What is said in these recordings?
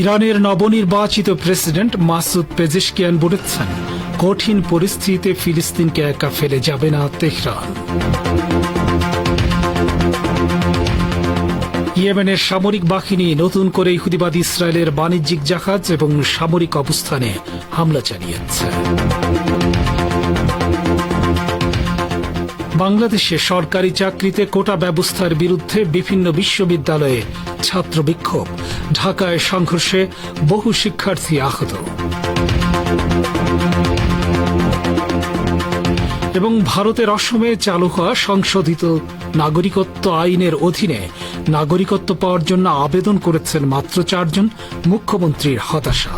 ইরানের নবনির্বাচিত president Masoud Pezeshkian বলেছেন, কঠিন পরিস্থিতিতে ফিলিস্তিনকে একা ফেলে যাবে না তেহরান। ইয়েমেনের সামরিক বাহিনী নতুন করে ইহুদিবাদ ইসরায়েলের বাণিজ্যিক জাহাজ এবং সামরিক অবস্থানে হামলা চালিয়েছে। বাংলাদেশে সরকারি চাকরিতে কোটা ব্যবস্থার বিরুদ্ধে বিভিন্ন বিশ্ববিদ্যালয়ে ছাত্র বিক্ষোভ। ঢাকায় সংঘর্ষে বহু শিক্ষার্থী আহত। এবং ভারতের অসমে চালু হওয়া সংশোধিত নাগরিকত্ব আইনের অধীনে নাগরিকত্ব পাওয়ার জন্য আবেদন করেছেন মাত্র চারজন মুখ্যমন্ত্রীর হতাশা।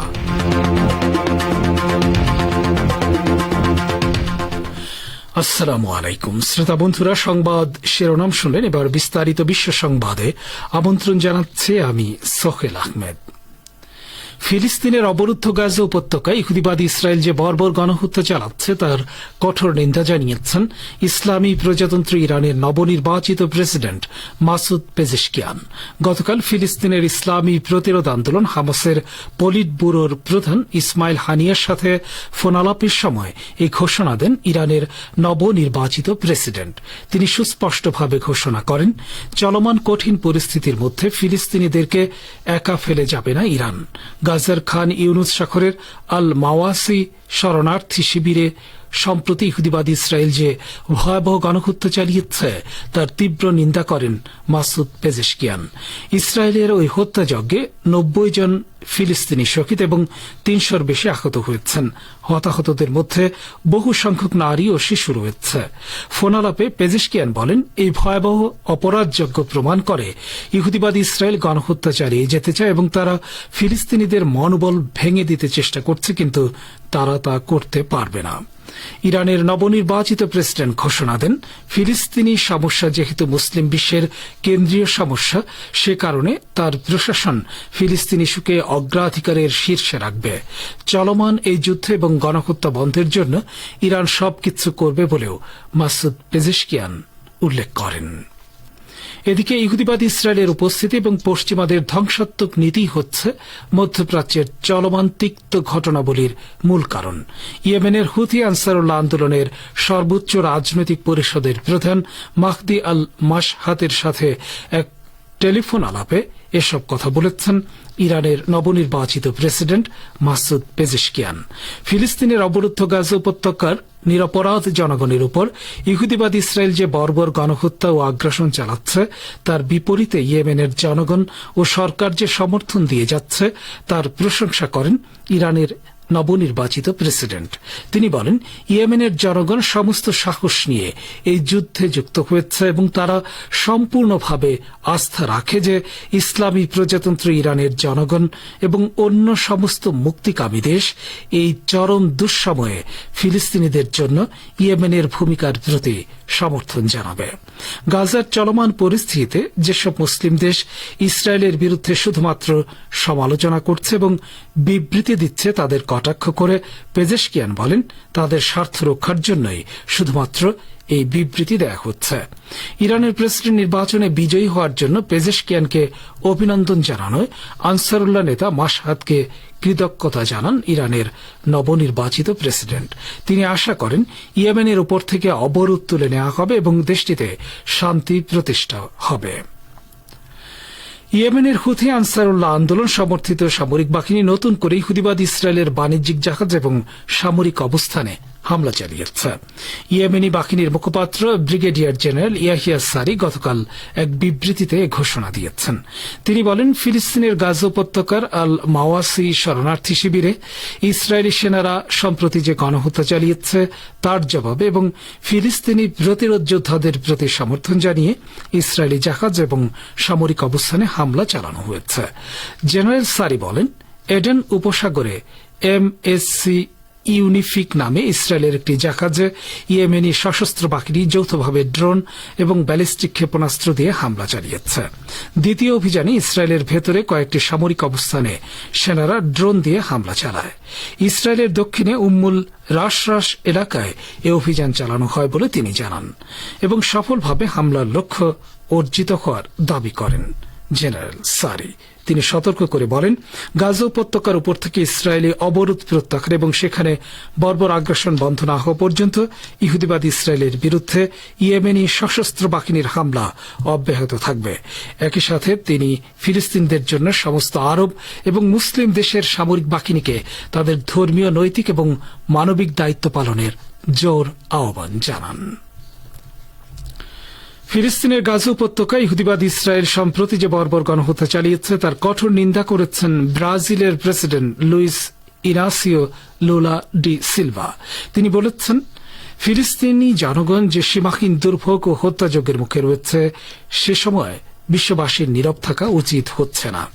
আসসালামু আলাইকুম। শ্রোতা বন্ধুরা, সংবাদ শিরোনাম শুনলেন। এবার বিস্তারিত বিশ্ব সংবাদে আমন্ত্রণ জানাচ্ছে আমি সোহেল আহমেদ। ফিলিস্তিনের অবরুদ্ধ গাজা উপত্যকায় ইহুদিবাদী ইসরায়েল যে বর্বর গণহত্যা চালাচ্ছে, তার কঠোর নিন্দা জানিয়েছেন ইসলামী প্রজাতন্ত্র ইরানের নবনির্বাচিত প্রেসিডেন্ট মাসুদ পেজেশকিয়ান। গতকাল ফিলিস্তিনের ইসলামী প্রতিরোধ আন্দোলন হামাসের পলিট ব্যুরোর প্রধান ইসমাইল হানিয়ার সাথে ফোনালাপের সময় এই ঘোষণা দেন ইরানের নবনির্বাচিত প্রেসিডেন্ট। তিনি সুস্পষ্টভাবে ঘোষণা করেন, চলমান কঠিন পরিস্থিতির মধ্যে ফিলিস্তিনিদেরকে একা ফেলে যাবে না ইরান। গাজার খান ইউনুস শাখরের আল মাওয়াসি শরণার্থী শিবিরে সম্প্রতি ইহুদিবাদী ইসরায়েল যে ভয়াবহ গণহত্যা চালিয়েছে, তার তীব্র নিন্দা করেন মাসুদ পেজেশকিয়ান। ইসরায়েলের ওই হত্যাযজ্ঞে নব্বই জন ফিলিস্তিনি শহীদ এবং তিনশোর বেশি আহত হয়েছেন। হতাহতদের মধ্যে বহু সংখ্যক নারী ও শিশু রয়েছে। ফোনালাপে পেজেশকিয়ান বলেন, এই ভয়াবহ অপরাধযোগ্য প্রমাণ করে ইহুদিবাদী ইসরায়েল গণহত্যা চালিয়ে যেতে চায় এবং তারা ফিলিস্তিনিদের মনোবল ভেঙে দিতে চেষ্টা করছে, কিন্তু তারা তা করতে পারবে না। ইরানের নবনির্বাচিত প্রেসিডেন্ট ঘোষণা দেন। ফিলিস্তিনি সমস্যা যেহেতু মুসলিম বিশ্বের কেন্দ্রীয় সমস্যা, সে কারণে তার প্রশাসন ফিলিস্তিন ইস্যুকে অগ্রাধিকারের শীর্ষে রাখবে। চলমান এই যুদ্ধ এবং গণহত্যা বন্ধের জন্য ইরান সবকিছু করবে বলেও মাসুদ পেজেশকিয়ান উল্লেখ করেন। এদিকে ইহুদিবাদ ইসরায়েলের উপস্থিতি এবং পশ্চিমাদের ধ্বংসাত্মক নীতি হচ্ছে মধ্যপ্রাচ্যের চলমান তিক্ত ঘটনাবলীর মূল কারণ। ইয়েমেনের হুথি আনসারুল্লাহ আন্দোলনের সর্বোচ্চ রাজনৈতিক পরিষদের প্রধান মাহদি আল মাসহাতের সাথে এক টেলিফোন আলাপে এসব কথা বলেছেন ইরানের নবনির্বাচিত প্রেসিডেন্ট মাসুদ পেজেশকিয়ান। ফিলিস্তিনের অবরুদ্ধ গাজা উপত্যকার নিরপরাধ জনগণের উপর ইহুদিবাদ ইসরায়েল যে বর্বর গণহত্যা ও আগ্রাসন চালাচ্ছে, তার বিপরীতে ইয়েমেনের জনগণ ও সরকার যে সমর্থন দিয়ে যাচ্ছে, তার প্রশংসা করেন ইরানের নবনির্বাচিত প্রেসিডেন্ট। তিনি বলেন, ইয়েমেনের জনগণ সমস্ত সাহস নিয়ে এই যুদ্ধে যুক্ত হয়েছে এবং তারা সম্পূর্ণভাবে আস্থা রাখে যে ইসলামী প্রজাতন্ত্র ইরানের জনগণ এবং অন্য সমস্ত মুক্তিকামী দেশ এই চরম দুঃসময়ে ফিলিস্তিনিদের জন্য ইয়েমেনের ভূমিকার প্রতি সমর্থন জানাবে। গাজার চলমান পরিস্থিতিতে যেসব মুসলিম দেশ ইসরায়েলের বিরুদ্ধে শুধুমাত্র সমালোচনা করছে এবং বিবৃতি দিচ্ছে তাদের কটাক্ষ করে পেজেশকিয়ান বলেন, তাদের স্বার্থ রক্ষার জন্যই শুধুমাত্র এই বিবৃতি দেয়া হচ্ছে। ইরানের প্রেসিডেন্ট নির্বাচনে বিজয়ী হওয়ার জন্য পেজেশকিয়ানকে অভিনন্দন জানানোয় আনসারুল্লাহ নেতা মাসহাদকে কৃতজ্ঞতা জানান ইরানের নবনির্বাচিত প্রেসিডেন্ট। তিনি আশা করেন, ইয়েমেনের উপর থেকে অবরোধ তুলে নেওয়া হবে এবং দেশটিতে শান্তি প্রতিষ্ঠা হবে। ইয়েমেনের হুথি আনসারুল্লাহ আন্দোলন সমর্থিত সামরিক বাহিনী নতুন করে হুদিবাদ ইসরায়েলের বাণিজ্যিক জাহাজ এবং সামরিক অবস্থানে। হামলা চালিয়েছে। ইয়েমেনি বাহিনীর মুখপাত্র ব্রিগেডিয়ার জেনারেল ইয়াহিয়া সারি গতকাল এক বিবৃতিতে ঘোষণা দিয়েছেন। তিনি বলেন, ফিলিস্তিনের গাজ উপত্যকার আল মাওয়াসি শরণার্থী শিবিরে ইসরায়েলি সেনারা সম্প্রতি যে গণহত্যা চালিয়েছে, তার জবাবে এবং ফিলিস্তিনি প্রতিরোধ যোদ্ধাদের প্রতি সমর্থন জানিয়ে ইসরায়েলি জাহাজ এবং সামরিক অবস্থানে হামলা চালানো হয়েছে। জেনারেল সারি বলেন, এডেন উপসাগরে এমএসসি ইউনিফিক নামে ইসরায়েলের একটি জাহাজে, ইয়েমেনি সশস্ত্র বাহিনী যৌথভাবে ড্রোন এবং ব্যালিস্টিক ক্ষেপণাস্ত্র দিয়ে হামলা চালিয়েছে। দ্বিতীয় অভিযানে ইসরায়েলের ভেতরে কয়েকটি সামরিক অবস্থানে সেনারা ড্রোন দিয়ে হামলা চালায়। ইসরায়েলের দক্ষিণে উম্মুল রাশরাস এলাকায় এ অভিযান চালানো হয় বলে তিনি জানান এবং সফলভাবে হামলার লক্ষ্য অর্জিত হওয়ার দাবি করেন। জেনারেল সারি তিনি সতর্ক করে বলেন, গাজা উপত্যকার উপর থেকে ইসরায়েলি অবরোধ প্রত্যাহার এবং সেখানে বর্বর আগ্রাসন বন্ধ না হওয়া পর্যন্ত ইহুদিবাদ ইসরায়েলের বিরুদ্ধে ইয়েমেনি সশস্ত্র বাহিনীর হামলা অব্যাহত থাকবে। একই সাথে তিনি ফিলিস্তিনদের জন্য সমস্ত আরব এবং মুসলিম দেশের সামরিক বাহিনীকে তাদের ধর্মীয়, নৈতিক এবং মানবিক দায়িত্ব পালনের জোর আহ্বান জানান। ফিলিস্তিনের গাজা উপত্যকায় ইহুদিবাদ ইসরায়েল সম্প্রতি যে বর্বর গণহত্যা চালিয়েছে, তার কঠোর নিন্দা করেছেন ব্রাজিলের president Luiz Inacio Lula da Silva. তিনি বলেছেন, ফিলিস্তিনি জনগণ যে সীমাহীন দুর্ভোগ ও হত্যাযজ্ঞের মুখে রয়েছে, সে সময় বিশ্ববাসীর নীরব থাকা উচিত হচ্ছে না।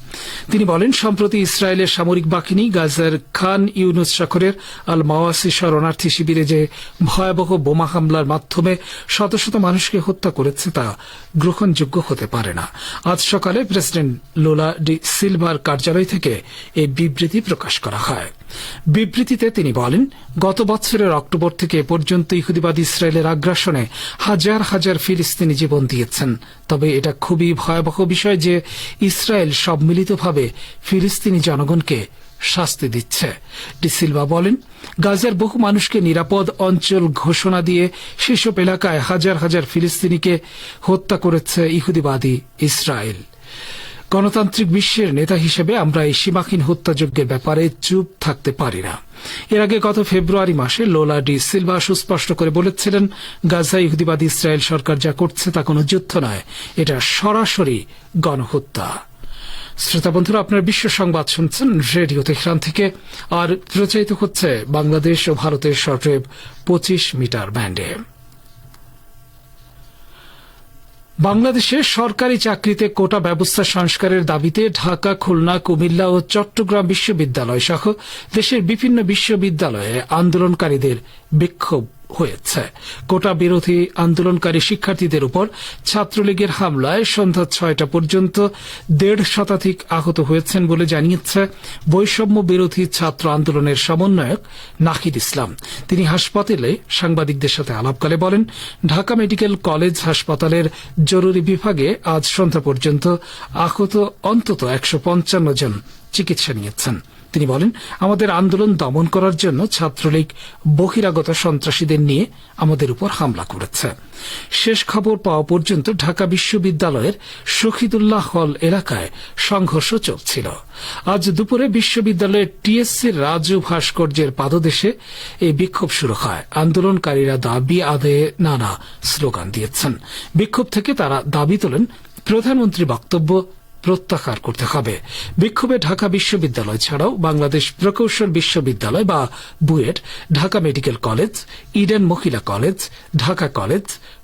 তিনি বলেন, সম্প্রতি ইসরায়েলের সামরিক বাহিনী গাজার খান ইউনুস শহরের আল মাওয়াসি শরণার্থী শিবিরে যে ভয়াবহ বোমা হামলার মাধ্যমে শত শত মানুষকে হত্যা করেছে তা গ্রহণযোগ্য হতে পারে না। আজ সকালে প্রেসিডেন্ট লোলা ডি সিলভার কার্যালয় থেকে এই বিবৃতি প্রকাশ করা হয়। বিবৃতিতে তিনি বলেন, গত বছরের অক্টোবর থেকে এ পর্যন্ত ইহুদিবাদ ইসরায়েলের আগ্রাসনে হাজার হাজার ফিলিস্তিনি জীবন দিয়েছেন। তবে এটা খুবই ভয়াবহ বিষয় যে ইসরায়েল সম্মিলিতভাবে ফিলিস্তিনি জনগণকে শাস্তি দিচ্ছে। ডিসিলভা বলেন, গাজার বহু মানুষকে নিরাপদ অঞ্চল ঘোষণা দিয়ে সেসব এলাকায় হাজার হাজার ফিলিস্তিনিকে হত্যা করেছে ইহুদিবাদী ইসরায়েল। গণতান্ত্রিক বিশ্বের নেতা হিসেবে আমরা এই সীমাহীন হত্যাযজ্ঞের ব্যাপারে চুপ থাকতে পারি না। এর আগে গত ফেব্রুয়ারি মাসে লোলা ডি সিলভা সুস্পষ্ট করে বলেছিলেন, গাজা ইহুদিবাদ ইসরায়েল সরকার যা করছে তা কোনো যুদ্ধ নয়, এটা সরাসরি গণহত্যা। শ্রোতা বন্ধুরা, আপনার বিশ্ব সংবাদ শুনছেন রেডিও তেহরান থেকে, আর প্রচারিত হচ্ছে বাংলাদেশ ও ভারতের শর্টওয়েভ পঁচিশ মিটার ব্যান্ডে। বাংলাদেশে সরকারি চাকরিতে কোটা ব্যবস্থা সংস্কারের দাবিতে ঢাকা, খুলনা, কুমিল্লা ও চট্টগ্রাম বিশ্ববিদ্যালয় সহ দেশের বিভিন্ন বিশ্ববিদ্যালয়ে আন্দোলনকারীদের বিক্ষোভ। হয়েছে। কোটা বিরোধী আন্দোলনকারী শিক্ষার্থীদের উপর ছাত্রলীগের হামলায় সন্ধ্যা ছয়টা পর্যন্ত দেড় শতাধিক আহত হয়েছেন বলে জানিয়েছে বৈষম্য বিরোধী ছাত্র আন্দোলনের সমন্বয়ক নাহিদ ইসলাম। তিনি হাসপাতালে সাংবাদিকদের সাথে আলাপকালে বলেন, ঢাকা মেডিকেল কলেজ হাসপাতালের জরুরি বিভাগে আজ সন্ধ্যা পর্যন্ত আহত অন্তত একশো পঞ্চান্ন জন চিকিৎসা নিয়েছেন। তিনি বলেন, আমাদের আন্দোলন দমন করার জন্য ছাত্রলীগ বহিরাগত সন্ত্রাসীদের নিয়ে আমাদের উপর হামলা করেছে। শেষ খবর পাওয়া পর্যন্ত ঢাকা বিশ্ববিদ্যালয়ের শহীদুল্লাহ হল এলাকায় সংঘর্ষ চলছিল। আজ দুপুরে বিশ্ববিদ্যালয়ের টিএসসি রাজু ভাস্কর্যের পাদদেশে এই বিক্ষোভ শুরু হয়। আন্দোলনকারীরা দাবি আদায়ে নানা স্লোগান দিয়েছেন। বিক্ষোভ থেকে তারা দাবি তোলেন প্রধানমন্ত্রী বক্তব্য প্রত্যাহার করতে হবে। বিক্ষোভে ঢাকা বিশ্ববিদ্যালয় ছাড়াও বাংলাদেশ প্রকৌশল বিশ্ববিদ্যালয় বা BUET, Dhaka medical college, Eden মহিলা কলেজ, ঢাকা কলেজ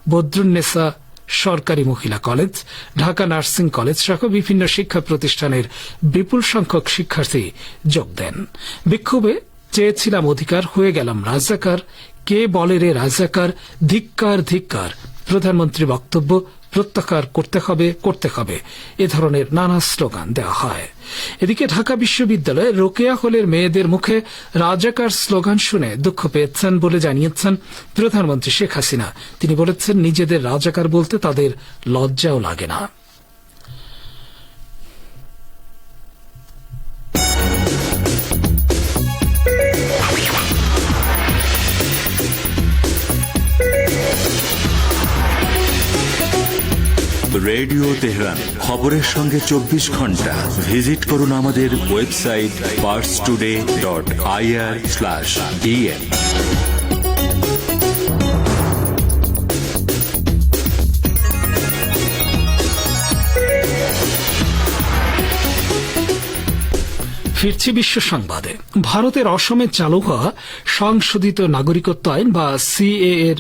বদ্রুন্নেসা সরকারি মহিলা কলেজ, ঢাকা নার্সিং কলেজ সহ বিভিন্ন শিক্ষা প্রতিষ্ঠানের বিপুল সংখ্যক শিক্ষার্থী যোগ দেন। বিক্ষোভে চেয়েছিলাম অধিকার, হয়ে গেলাম রাজাকার। কে বলে রে রাজাকার? ধিক্কার ধিক্কার। প্রধানমন্ত্রী বক্তব্য প্রত্যাহার করতে হবে করতে হবে। এ ধরনের নানা স্লোগান দেওয়া হয়। এদিকে ঢাকা বিশ্ববিদ্যালয়ে রোকেয়া হলের মেয়েদের মুখে রাজাকার স্লোগান শুনে দুঃখ পেয়েছেন বলে জানিয়েছেন প্রধানমন্ত্রী শেখ হাসিনা। তিনি বলেছেন, নিজেদের রাজাকার বলতে তাদের লজ্জাও লাগে না। রেডিও তেহরান, খবরের সঙ্গে চব্বিশ ঘণ্টা। ভিজিট করুন আমাদের website Pars today dot IR slash DN ফিরছি বিশ্ব সংবাদে। ভারতের অসমে চালু হওয়া সংশোধিত নাগরিকত্ব আইন বা সিএ এর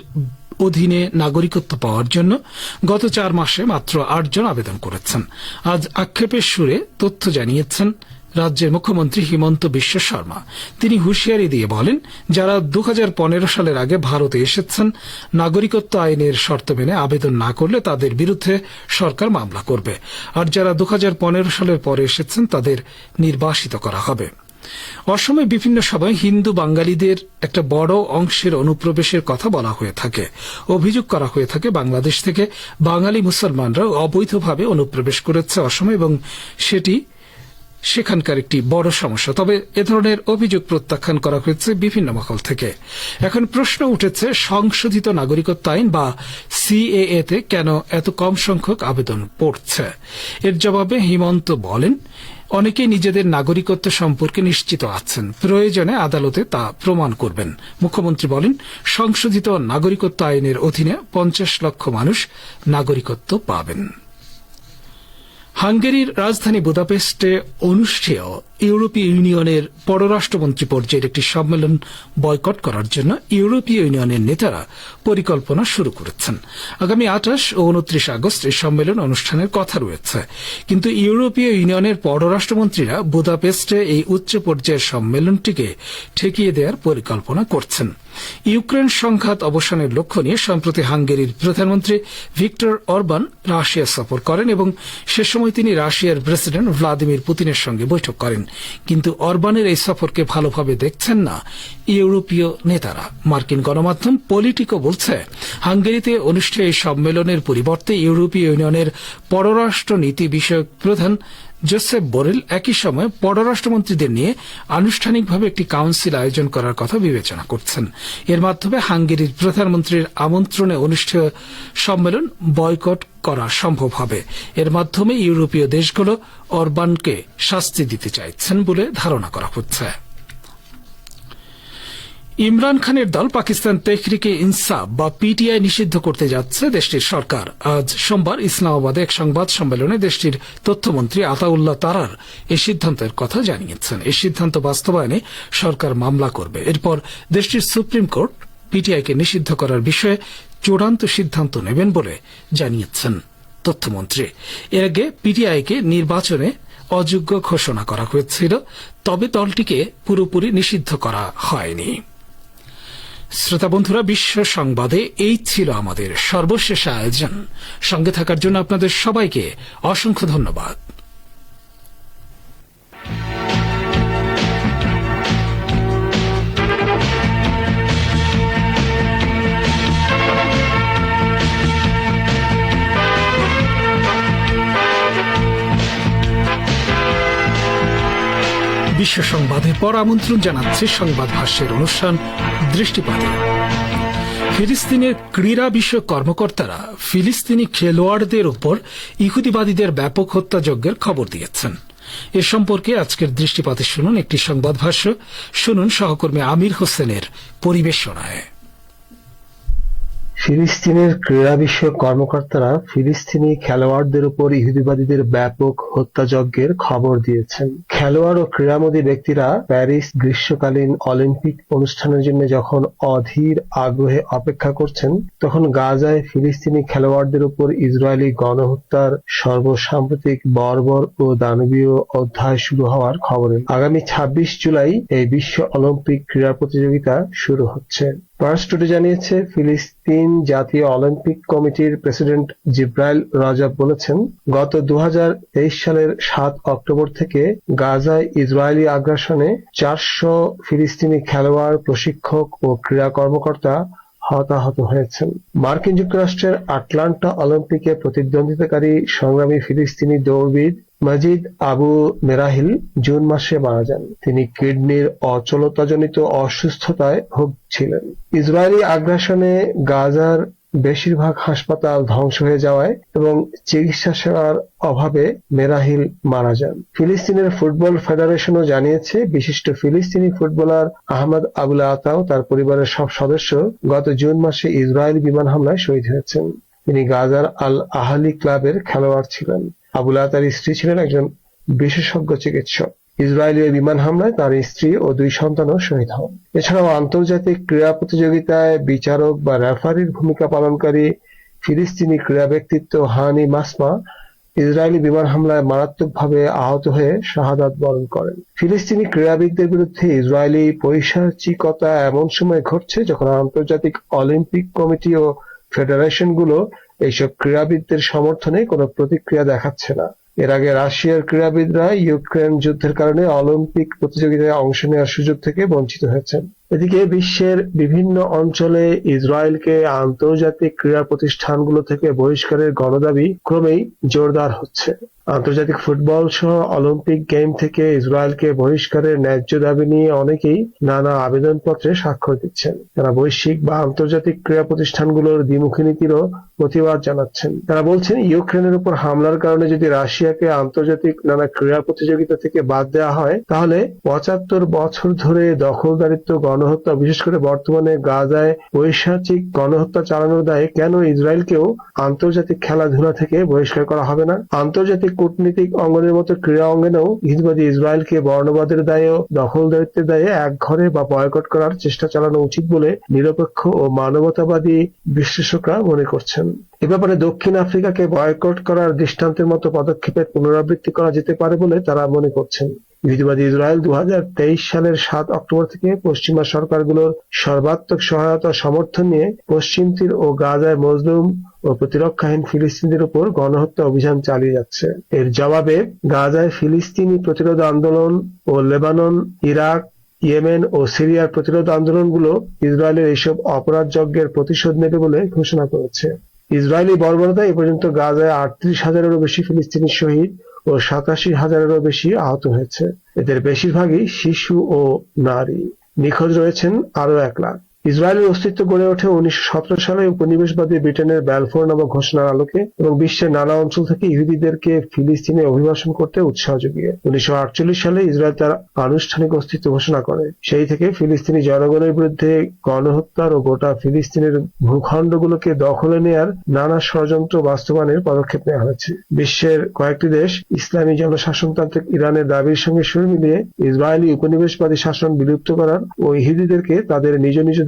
অধীনে নাগরিকত্ব পাওয়ার জন্য গত চার মাসে মাত্র আটজন আবেদন করেছেন। আজ আক্ষেপের সুরে তথ্য জানিয়েছেন রাজ্যের মুখ্যমন্ত্রী হিমন্ত বিশ্ব শর্মা। তিনি হুঁশিয়ারি দিয়ে বলেন, যারা দু হাজার পনেরো সালের আগে ভারতে এসেছেন, নাগরিকত্ব আইনের শর্ত মেনে আবেদন না করলে তাদের বিরুদ্ধে সরকার মামলা করবে। আর যারা দু হাজার পনেরো সালের পরে এসেছেন, তাদের নির্বাসিত করা হবে। অসমে বিভিন্ন সময় হিন্দু বাঙালিদের একটা বড় অংশের অনুপ্রবেশের কথা বলা হয়ে থাকে। অভিযোগ করা হয়ে থাকে, বাংলাদেশ থেকে বাঙালি মুসলমানরা অবৈধভাবে অনুপ্রবেশ করেছে অসমে এবং সেটি সেখানকার একটি বড় সমস্যা। তবে এ ধরনের অভিযোগ প্রত্যাখ্যান করা হয়েছে বিভিন্ন মহল থেকে। এখন প্রশ্ন উঠেছে, সংশোধিত নাগরিকত্ব আইন বা সিএএ তে কেন এত কম সংখ্যক আবেদন পড়ছে? এর জবাবে হিমন্ত বলেন অনেকে নিজেদের নাগরিকত্ব সম্পর্কে নিশ্চিত আছেন। প্রয়োজনে আদালতে তা প্রমাণ করবেন। মুখ্যমন্ত্রী বলেন, সংশোধিত নাগরিকত্ব আইনের অধীনে পঞ্চাশ লক্ষ মানুষ নাগরিকত্ব পাবেন। হাঙ্গেরির রাজধানী বুদাপেস্টে অনুষ্ঠেয় ইউরোপীয় ইউনিয়নের পররাষ্ট্রমন্ত্রী পর্যায়ের একটি সম্মেলন বয়কট করার জন্য ইউরোপীয় ইউনিয়নের নেতারা পরিকল্পনা শুরু করেছেন। আগামী আঠাশ ও উনত্রিশ আগস্ট এই সম্মেলন অনুষ্ঠানের কথা রয়েছে। কিন্তু ইউরোপীয় ইউনিয়নের পররাষ্ট্রমন্ত্রীরা বুদাপেস্টে এই উচ্চ পর্যায়ের সম্মেলনটিকে ঠেকিয়ে দেওয়ার পরিকল্পনা করছেন। ইউক্রেন সংঘাত অবসানের লক্ষ্য নিয়ে সম্প্রতি হাঙ্গেরির প্রধানমন্ত্রী ভিক্টর অরবান রাশিয়া সফর করেন এবং সে সময় তিনি রাশিয়ার প্রেসিডেন্ট ভ্লাদিমির পুতিনের সঙ্গে বৈঠক করেন। কিন্তু অরবানের এই সফরকে ভালোভাবে দেখছেন না ইউরোপীয় নেতারা। মার্কিন গণমাধ্যম পলিটিকো বলছে, হাঙ্গেরিতে অনুষ্ঠেয় এই সম্মেলনের পরিবর্তে ইউরোপীয় ইউনিয়নের পররাষ্ট্র নীতি বিষয়ক প্রধান জোসেফ বোরেল একই সময় পররাষ্ট্রমন্ত্রীদের নিয়ে আনুষ্ঠানিকভাবে একটি কাউন্সিল আয়োজন করার কথা বিবেচনা করছেন। এর মাধ্যমে হাঙ্গেরির প্রধানমন্ত্রীর আমন্ত্রণে অনুষ্ঠেয় সম্মেলন বয়কট করা সম্ভব হবে। এর মাধ্যমে ইউরোপীয় দেশগুলো অরবানকে শাস্তি দিতে চাইছেন বলে ধারণা করা হচ্ছে। ইমরান খানের দল পাকিস্তান তেহরিকে ইনসাফ বা পিটিআই নিষিদ্ধ করতে যাচ্ছে দেশটির সরকার। আজ সোমবার ইসলামাবাদে এক সংবাদ সম্মেলনে দেশটির তথ্যমন্ত্রী আতাউল্লাহ তারার এই সিদ্ধান্তের কথা জানিয়েছেন। এই সিদ্ধান্ত বাস্তবায়নে সরকার মামলা করবে। এরপর দেশটির সুপ্রিম কোর্ট পিটিআইকে নিষিদ্ধ করার বিষয়ে চূড়ান্ত সিদ্ধান্ত নেবেন বলে জানিয়েছেন তথ্যমন্ত্রী। এর আগে পিটিআইকে নির্বাচনে অযোগ্য ঘোষণা করা হয়েছিল, তবে দলটিকে পুরোপুরি নিষিদ্ধ করা হয়নি। শ্রোতা বন্ধুরা, বিশ্ব সংবাদে এই ছিল আমাদের সর্বশেষ আয়োজন। সঙ্গে থাকার জন্য আপনাদের সবাইকে অসংখ্য ধন্যবাদ। বিশ্ব সংবাদের পর আমন্ত্রণ জানাচ্ছে সংবাদ ভাষ্যের অনুষ্ঠান দৃষ্টিপাত। ফিলিস্তিনের ক্রীড়া বিষয়ক কর্মকর্তারা ফিলিস্তিনি খেলোয়াড়দের উপর ইহুদিবাদীদের ব্যাপক হত্যাযজ্ঞের খবর দিয়েছেন। এ সম্পর্কে আজকের দৃষ্টিপাতে শুনুন একটি সংবাদ ভাষ্য। শুনুন সহকর্মী আমির হোসেনের পরিবেশনায়। ফিলিস্তিনের ক্রীড়া বিষয়ক কর্মকর্তারা ফিলিস্তিনি খেলোয়াড়দের উপর ইহুদিবাদীদের ব্যাপক হত্যাযজ্ঞের খবর দিয়েছেন। খেলোয়াড় ও ক্রীড়ামোদী ব্যক্তিরা প্যারিস গ্রীষ্মকালীন অলিম্পিক অনুষ্ঠানের জন্য যখন অধীর আগ্রহে অপেক্ষা করছেন, তখন গাজায় ফিলিস্তিনি খেলোয়াড়দের উপর ইসরায়েলি গণহত্যার সর্বসাম্প্রতিক বর্বর ও দানবীয় অধ্যায় শুরু হওয়ার খবর আগামী ছাব্বিশ জুলাই এই বিশ্ব অলিম্পিক ক্রীড়া প্রতিযোগিতা শুরু হচ্ছে। পার্স টুডে জানিয়েছে, ফিলিস্তিন জাতীয় অলিম্পিক কমিটির প্রেসিডেন্ট জিব্রাইল রাজাব বলেছেন, গত দু হাজার তেইশ সালের সাত অক্টোবর থেকে গাজায় ইসরায়েলি আগ্রাসনে চারশো ফিলিস্তিনি খেলোয়াড়, প্রশিক্ষক ও ক্রীড়া কর্মকর্তা হতাহত হয়েছেন। মার্কিন যুক্তরাষ্ট্রের আটলান্টা অলিম্পিকে প্রতিদ্বন্দ্বিতাকারী সংগ্রামী ফিলিস্তিনি দৌড়বিদ মাজিদ আবু মেরাহিল জুন মাসে মারা যান। তিনি কিডনির অচলতাজনিত অসুস্থতায় ভুগছিলেন। ইসরায়েলি আগ্রাসনে গাজার বেশিরভাগ হাসপাতাল ধ্বংস হয়ে যাওয়ায় এবং চিকিৎসা সেবার অভাবে মেরাহিল মারা যান। ফিলিস্তিনের ফুটবল ফেডারেশনও জানিয়েছে, বিশিষ্ট ফিলিস্তিনি ফুটবলার আহমদ আবুল আতাও তার পরিবারের সব সদস্য গত জুন মাসে ইসরায়েলি বিমান হামলায় শহীদ হয়েছেন। তিনি গাজার আল আহালি ক্লাবের খেলোয়াড় ছিলেন। আবুল আতার স্ত্রী ছিলেন একজন বিশেষজ্ঞ চিকিৎসক। ইসরায়েলি বিমান হামলায় তার স্ত্রী ও দুই সন্তানও শহীদ হন। এছাড়াও আন্তর্জাতিক ক্রীড়া প্রতিযোগিতায় বিচারক বা রেফারির ভূমিকা পালনকারী ফিলিস্তিনি ক্রীড়া ব্যক্তিত্ব হানি মাসমা ইসরায়েলি বিমান হামলায় মারাত্মকভাবে আহত হয়ে শাহাদাত বরণ করেন। ফিলিস্তিনি ক্রীড়াবিদদের বিরুদ্ধে ইসরায়েলি পৈশাচিকতা এমন সময় ঘটছে যখন আন্তর্জাতিক অলিম্পিক কমিটি ও ফেডারেশনগুলো এইসব ক্রীড়াবিদদের সমর্থনে কোনো প্রতিক্রিয়া দেখাচ্ছে না। এর আগে রাশিয়ার ক্রীড়াবিদরা ইউক্রেন যুদ্ধের কারণে অলিম্পিক প্রতিযোগিতায় অংশ নেওয়ার সুযোগ থেকে বঞ্চিত হয়েছেন। এদিকে বিশ্বের বিভিন্ন অঞ্চলে ইসরায়েলকে আন্তর্জাতিক ক্রীড়া প্রতিষ্ঠানগুলো থেকে বহিষ্কারের গণদাবি ক্রমেই জোরদার হচ্ছে। আন্তর্জাতিক ফুটবল সহ অলিম্পিক গেম থেকে ইসরায়েলকে বহিষ্কারের ন্যায্য দাবি নিয়ে অনেকেই নানা আবেদনপত্রে স্বাক্ষর দিচ্ছেন। তারা বৈশ্বিক বা আন্তর্জাতিক ক্রীড়া প্রতিষ্ঠানগুলোর দ্বিমুখী নীতিরও প্রতিবাদ জানাচ্ছেন। তারা বলছেন, ইউক্রেনের উপর হামলার কারণে যদি রাশিয়াকে আন্তর্জাতিক নানা ক্রীড়া প্রতিযোগিতা থেকে বাদ দেওয়া হয়, তাহলে পঁচাত্তর বছর ধরে দখলদারিত্ব গণহত্যা, বিশেষ করে বর্তমানে গাজায় পৈশাচিক গণহত্যা চালানোর দায়ে কেন ইসরায়েলকেও আন্তর্জাতিক খেলাধুলা থেকে বহিষ্কার করা হবে না? আন্তর্জাতিক কূটনীতিক অঙ্গনের মতো ক্রীড়া অঙ্গনেও ইহুদিবাদী ইসরায়েলকে বর্ণবাদের দায়ে দখলদারিত্বের দায়ে এক ঘরে বা বয়কট করার চেষ্টা চালানো উচিত বলে নিরপেক্ষ ও মানবতাবাদী বিশ্লেষকরা মনে করছেন। এ ব্যাপারে দক্ষিণ আফ্রিকাকে বয়কট করার দৃষ্টান্তের মতো পদক্ষেপের পুনরাবৃত্তি করা যেতে পারে বলে তারা মনে করছেন। ইহুদিবাদী ইসরায়েল দু হাজার তেইশ সালের সাত অক্টোবর থেকে পশ্চিমা সরকারগুলোর সর্বাত্মক সহায়তা সমর্থন নিয়ে পশ্চিম তীর ও গাজায় মজলুম ও প্রতিরক্ষাহীন ফিলিস্তিনদের উপর গণহত্যা অভিযান চালিয়ে যাচ্ছে। এর জবাবে গাজায় ফিলিস্তিনি প্রতিরোধ আন্দোলন ও লেবানন, ইরাক, ইয়েমেন ও সিরিয়ার প্রতিরোধ আন্দোলনগুলো ইসরায়েলের এইসব অপরাধ যজ্ঞের প্রতিশোধ নেবে বলে ঘোষণা করেছে। ইসরায়েলি বর্বরতায় এ পর্যন্ত গাজায় আটত্রিশ হাজারেরও বেশি ফিলিস্তিনি শহীদ ও সাতাশি হাজারেরও বেশি আহত হয়েছে। এদের বেশিরভাগই শিশু ও নারী। নিখোঁজ রয়েছেন আরও এক লাখ। ইসরায়েলের অস্তিত্ব গড়ে ওঠে উনিশশো সতেরো সালে উপনিবেশবাদী ব্রিটেনের ব্যালফোর নামক ঘোষণার আলোকে এবং বিশ্বের নানা অঞ্চল থেকে ইহুদিদেরকে ফিলিস্তিনে অভিবাসন করতে উৎসাহ জুগিয়ে। উনিশশো সালে ইসরায়েল তার আনুষ্ঠানিক অস্তিত্ব ঘোষণা করে। সেই থেকে ফিলিস্তিনি জনগণের বিরুদ্ধে গণহত্যার ও গোটা ফিলিস্তিনের ভূখণ্ডগুলোকে দখলে নেয়ার নানা ষড়যন্ত্র বাস্তবায়নের পদক্ষেপ নেওয়া হয়েছে। বিশ্বের কয়েকটি দেশ ইসলামী জনশাসনতান্ত্রিক ইরানের দাবির সঙ্গে সুর মিলিয়ে ইসরায়েলি উপনিবেশবাদী শাসন বিলুপ্ত করার ও ইহুদিদেরকে তাদের নিজ নিজ